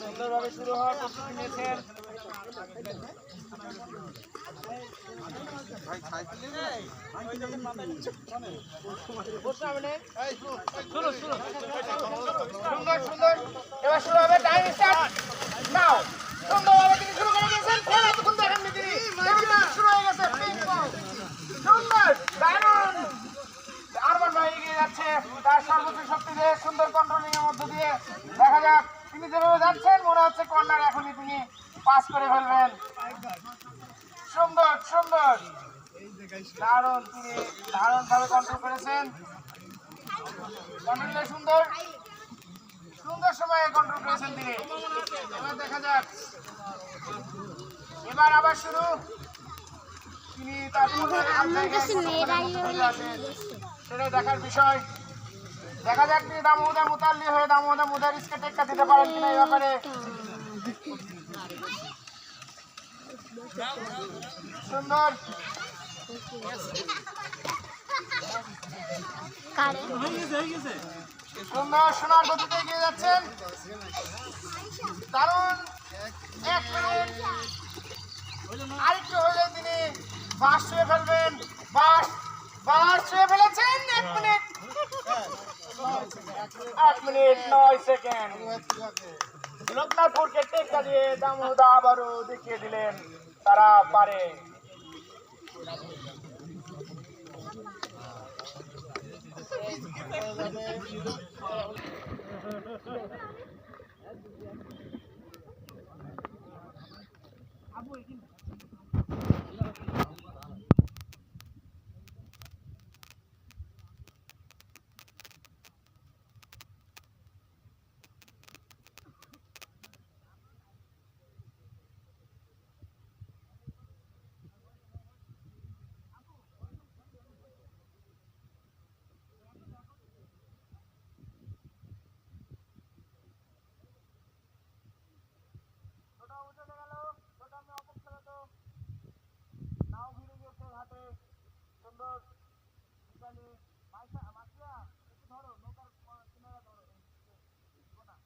সুন্দরভাবে শুরু হওয়ার প্রস্তুতি নিয়েছেন। সুন্দর নাও, সুন্দরভাবে তিনি হয়ে গেছে যাচ্ছে। তার সর্বোচ্চ শক্তি দিয়ে সুন্দর কন্ট্রোলিং এর মধ্য দিয়ে। দেখা যাক তিনি যেভাবে যাচ্ছেন মনে হচ্ছে কর্নার এখনই তিনি পাস করে ফেলবেন। সুন্দর সুন্দর। দারুণ তিনি দারুণ ভাবে কন্ট্রোল করেছেন কন্ট্রোলটা সুন্দর। সুন্দর সময়ে কন্ট্রোল করেছেন তিনি। এবার দেখা যাক। এবার আবার শুরু। তিনি তার সেটাই দেখার বিষয়। দেখা যাক তিনি দামোদা মুতাল্লি হয়ে দামোদা মুদারিসকে টেক্কা দিতে পারেন কিনা এই ব্যাপারে। সুন্দর। সুন্দর সোনার গতিতে এগিয়ে যাচ্ছেন। দারুণ। এক মিনিট। আরেকটু হলে তিনি। বাস ছুঁয়ে ফেলবেন। বাস বাস ছুঁয়ে ফেলেছেন। এক মিনিট। এক মিনিট নয় সেকেন্ড। লোকনাথপুরকে টেক্কা দিয়ে দামোদা আবারও দেখিয়ে দিলেন তারা পারে। ছোটা উঠে গেল ছোটা আমি অপেক্ষা তো নাও ভিড়ে গেছে ঘাটে সুন্দর ইতালি মাইসা মাসিয়া একটু ধরো নৌকার ক- কিনারা ধরো এই যে, কোনা।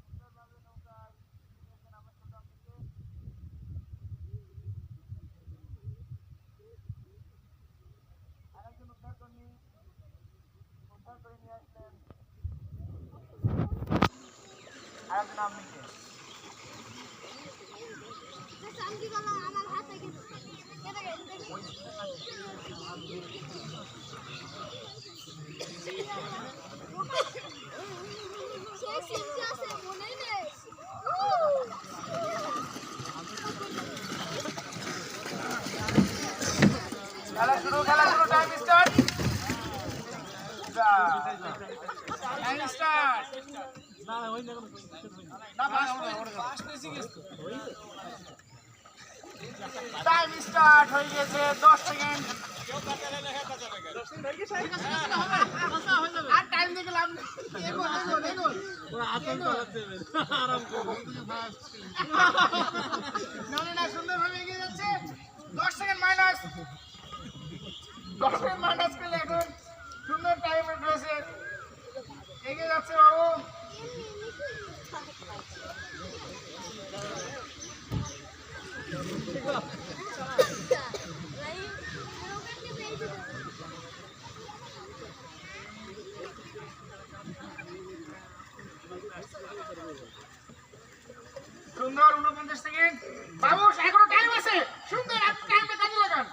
সুন্দরভাবে নৌকায় নিয়েছেন আমার ছোটা থেকে আরেকজন উদ্ধার কর্মী উদ্ধার করে নিয়ে আসলেন আরেকজন আপনিকে আমার হাতে কিন্তু সে শিখতে আছে মনে নেই খেলা শুরু খেলা শুরু time start time start time start হয়ে গেছে দশ সেকেন্ড সুন্দরভাবে এগিয়ে যাচ্ছে। দশ সেকেন্ড মাইনাস দশ সেকেন্ড মাইনাস এখন সুন্দর টাইম রয়েছে এগিয়ে যাচ্ছে বাবু। সুন্দর পঞ্চাশ সেকেন্ড বাবু এখনও টাইম আছে। সুন্দর আপনি টাইমটা কাজে লাগান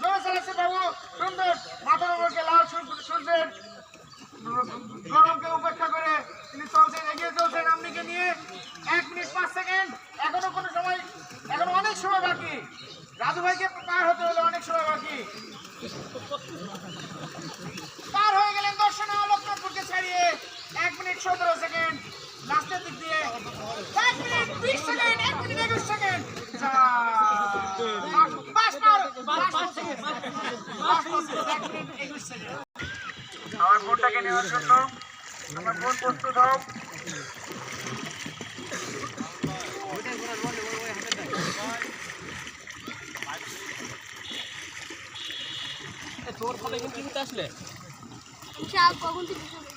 জোরে চালাচ্ছে বাবু, সুন্দর। মাথার উপরকে লাল সূর্য- সূর্যের গরমকে উপেক্ষা করে তিনি চলছেন, এগিয়ে চলছেন আপনিকে নিয়ে। এক মিনিট পাঁচ সেকেন্ড। এখনও কোনো সময় এখনও অনেক সময় বাকি। রাজু ভাইকে পার হতে হলে অনেক সময় বাকি। পার হয়ে গেলেন দর্শনা লোকনাথপুরকে ছাড়িয়ে এক মিনিট সতেরো সেকেন্ড। লাস্টের দিক দিয়ে। এক মিনিট বিশ সেকেন্ড এক মিনিট একুশ সেকেন্ড। আমার বোনটাকে নেওয়ার জন্য আমার বোন প্রস্তুত হোক। তোর ফলে কিন্তু আসলে। কখন থেকে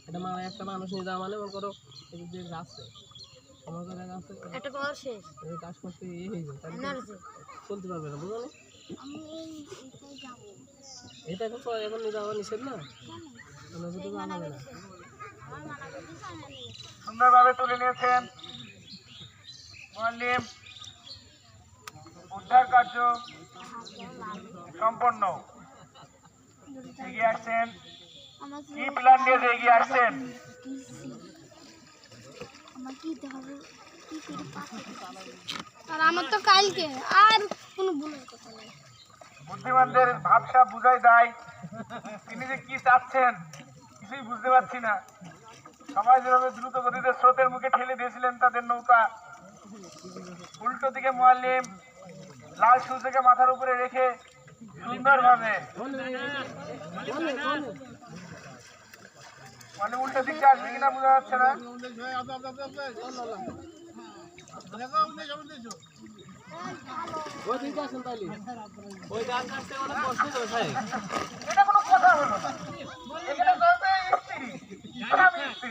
এটা মানে একটা মানুষ নিয়ে যাওয়া মানে মনে করো এই যে রাস্তা আমার কাছে রাস্তা একটা কল শেষ। কাজ করতে ইয়ে হয়ে যায় তাহলে এনার্জি। চলতে পারবে না বুঝলো? আমি এই এইটাই যাব। এটা এখন এখন নিয়ে যাওয়া নিষেধ না? যদি। সুন্দরভাবে তুলে নিয়েছেন। মোয়াল্লিম উদ্ধার কার্য সম্পন্ন। এগিয়ে আসছেন। কি প্ল্যান নিয়ে এগিয়ে আসছেন? আমার কি দিতে হবে। কি করে পাঠাতে আর আমার তো কালকে আর কোনো ভুলের কথা নেই। বুদ্ধিমানদের ভাবসা বুঝাই দেয় তিনি যে কি চাচ্ছেন কিছুই বুঝতে পারছি না। সবাই যেভাবে দ্রুত গতিতে স্রোতের মুখে ঠেলে দিয়েছিলেন তাদের নৌকা উল্টো দিকে মোয়াল্লিম লাল সূর্যকে মাথার উপরে রেখে সুন্দরভাবে। মানে উল্টো দিকটা আসবে কিনা বোঝা যাচ্ছে না। দিকে এটা কোনো কথা হলো না। এখানে চলবে স্ত্রী স্ত্রী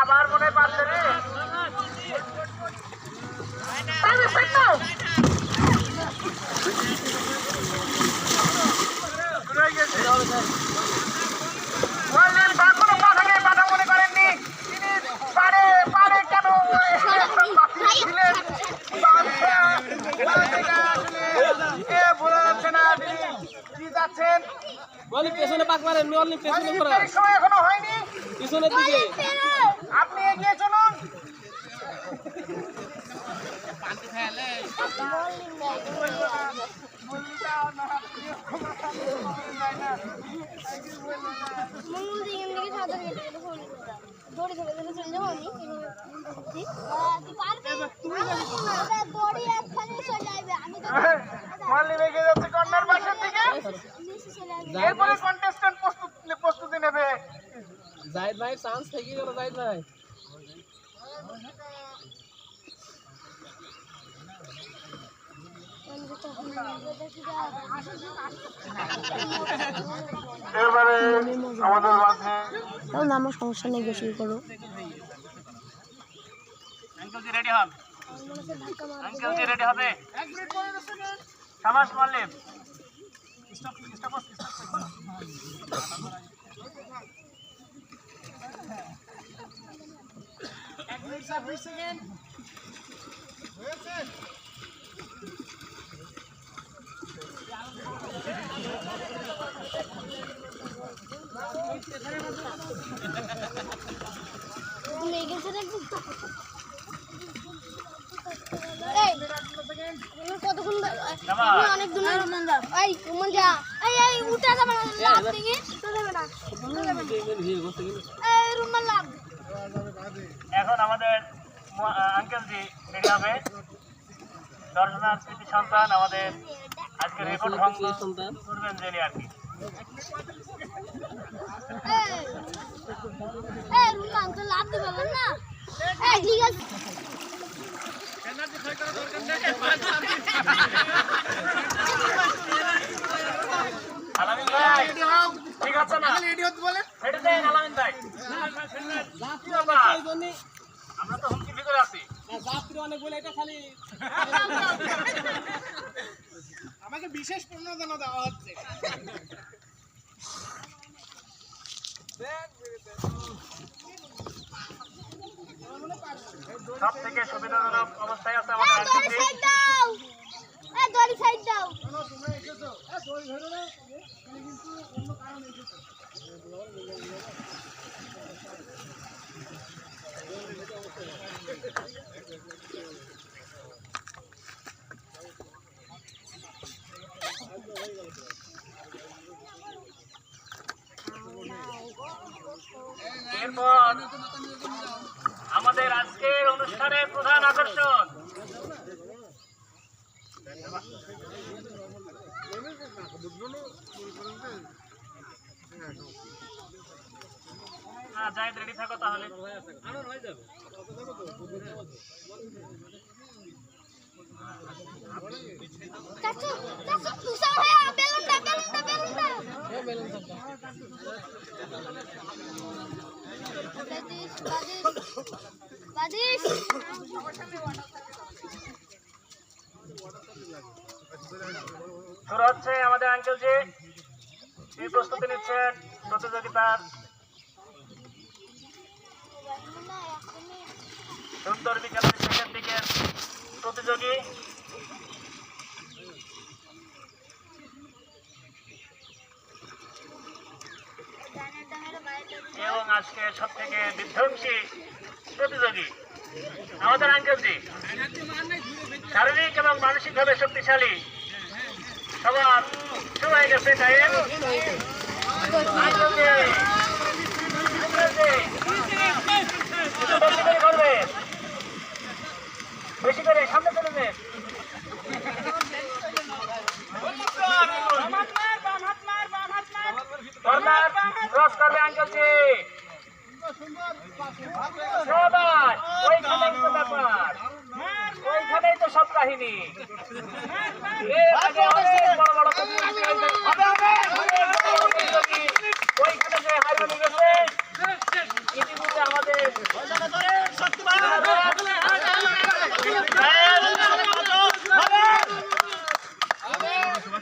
আবার মনে পারছে রে টাইম স্পিড নাও শুরু হয়ে গেছে বললেন বা কোনো কথাকে বাধা মনে করেননি তিনি পারে পারে কেন ছিলেন বাচ্চা, বাচ্চাটা আসলে এ বোঝা যাচ্ছে না তিনি কি যাচ্ছেন বলি পেছনে পাক মারেন অনলি পেছনে করা সময় এখনও হয়নি। পিছনের দিকে। আপনি এগিয়ে চলুন। গেলে ফোন দড়ি ধরে ধরে চলে যাব আমি তুই পারবি দড়ি একখানে চলে যাবে আমি তো মাল্লি এগিয়ে যাচ্ছে কর্নার পাশের দিকে। এরপরে কন্টেস্ট্যান্ট প্রস্তুতি নেবে। জাহিদ ভাই চান্স থেকে গেল জাহিদ ভাই। এবারে আমাদের মাঝে আমার সমস্যা নেই গোসল করো। আঙ্কেল জি রেডি হন? আঙ্কেল জি রেডি হবে? এক মিনিট পরে স্টপ এক মিনিট ছাব্বিশ কতক্ষণ অনেক দূরে এই রুমান যা। এই এই উঠে যাবে না লাভ থেকে উঠে যাবে না। এই রুমান লাভ এখন আমাদের আঙ্কেলজি রেডি হবে। দর্শনার্থী সন্তান আমাদের আজকে রেকর্ড ভঙ্গ সন্তান। করবেন যিনি আর কি। এই এই রুমান তো লাভ দিবে না? এই ঠিক আছে। ঠিক আছে না? রেডি হতে বলেন হেঁটে দেন আলামিন ভাই। কি ব্যাপার? আমরা তো হুমকির ভিতরে আছি। যাত্রী অনেক বলে এটা খালি আমাকে বিশেষ প্রণোদনা দেওয়া হচ্ছে। সব থেকে সুবিধাজনক অবস্থায় আছে এই আমাদের দড়ি সাইড দাও। এই দড়ি সাইড দাও। আমাদের আজকের অনুষ্ঠানের প্রধান আকর্ষণ। হ্যাঁ জাহিদ রেডি থাকো তাহলে। তুষার হয়ে বাদিস বাদিস শুরু হচ্ছে আমাদের আঙ্কেল জি এই প্রস্তুতি নিচ্ছেন প্রতিযোগিতার। সুন্দর বিকালের শেষের দিকের প্রতিযোগী। এবং আজকে সব থেকে বিধ্বংসী প্রতিযোগী আমাদের আঙ্কেলজি শারীরিক এবং মানসিকভাবে শক্তিশালী সবার শুরু গেছে টাইম বেশি করে করবে বেশি করে সামনে চলে কর্নার ক্রস করবে আঙ্কেলজি সবাই ওইখানেই তো ব্যাপার ওইখানেই তো সব কাহিনী এর আগে অনেক বড় বড় প্রতিযোগী হয়েছে। হবে, হবে, অনেক বড় বড় প্রতিযোগী ওইখানে যে হারমোনি গেছে ইতিমধ্যে আমাদের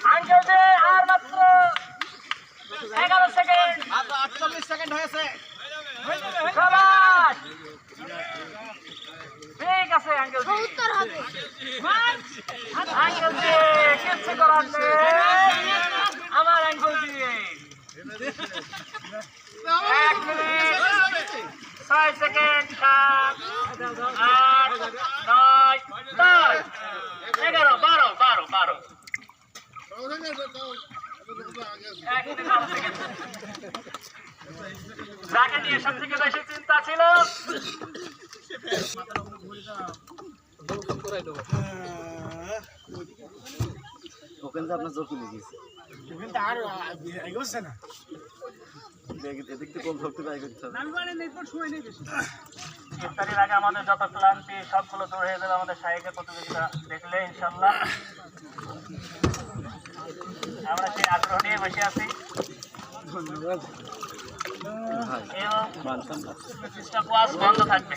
আঙ্কেল যে আর মাত্র এগারো সেকেন্ড আটচল্লিশ সেকেন্ড হয়েছে সবাই ঠিক আছে আঙ্কেল জি উত্তর হবে আঙ্কেল জি কিচ্ছু করার নেই আমার আঙ্কেল জি এক মিনিট ছয় সেকেন্ড সাত আট এগারো বারো বারো বারো যাকে নিয়ে সব থেকে চিন্তা ছিল ওখানে আপনার চোখ আর এগোচ্ছে না। ইফতারির আগে আমাদের যত ক্লান্তি সবগুলো দূর হয়ে যাবে আমাদের সাহেবের প্রতিযোগিতা দেখলে ইনশাল্লাহ আমরা সেই আগ্রহ নিয়ে বসে আছি। এবং বন্ধ থাকবে।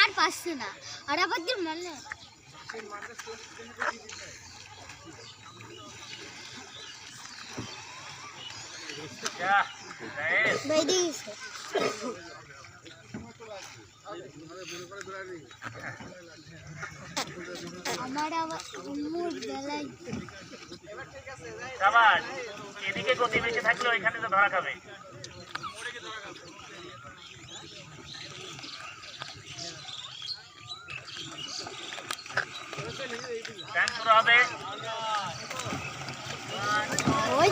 আর পাচ্ছে না। আর আবার দিন মানে আমার আবার গেলাই এদিকে গতি বেশি থাকলে ওইখানে তো ধরা খাবে। হবে। oh, ওই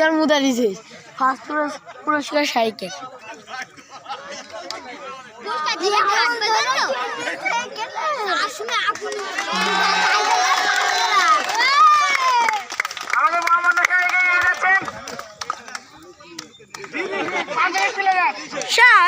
পুরস্কার মুদা দিছে ফার্স্ট পুরস্কার সাইকেল। শাহ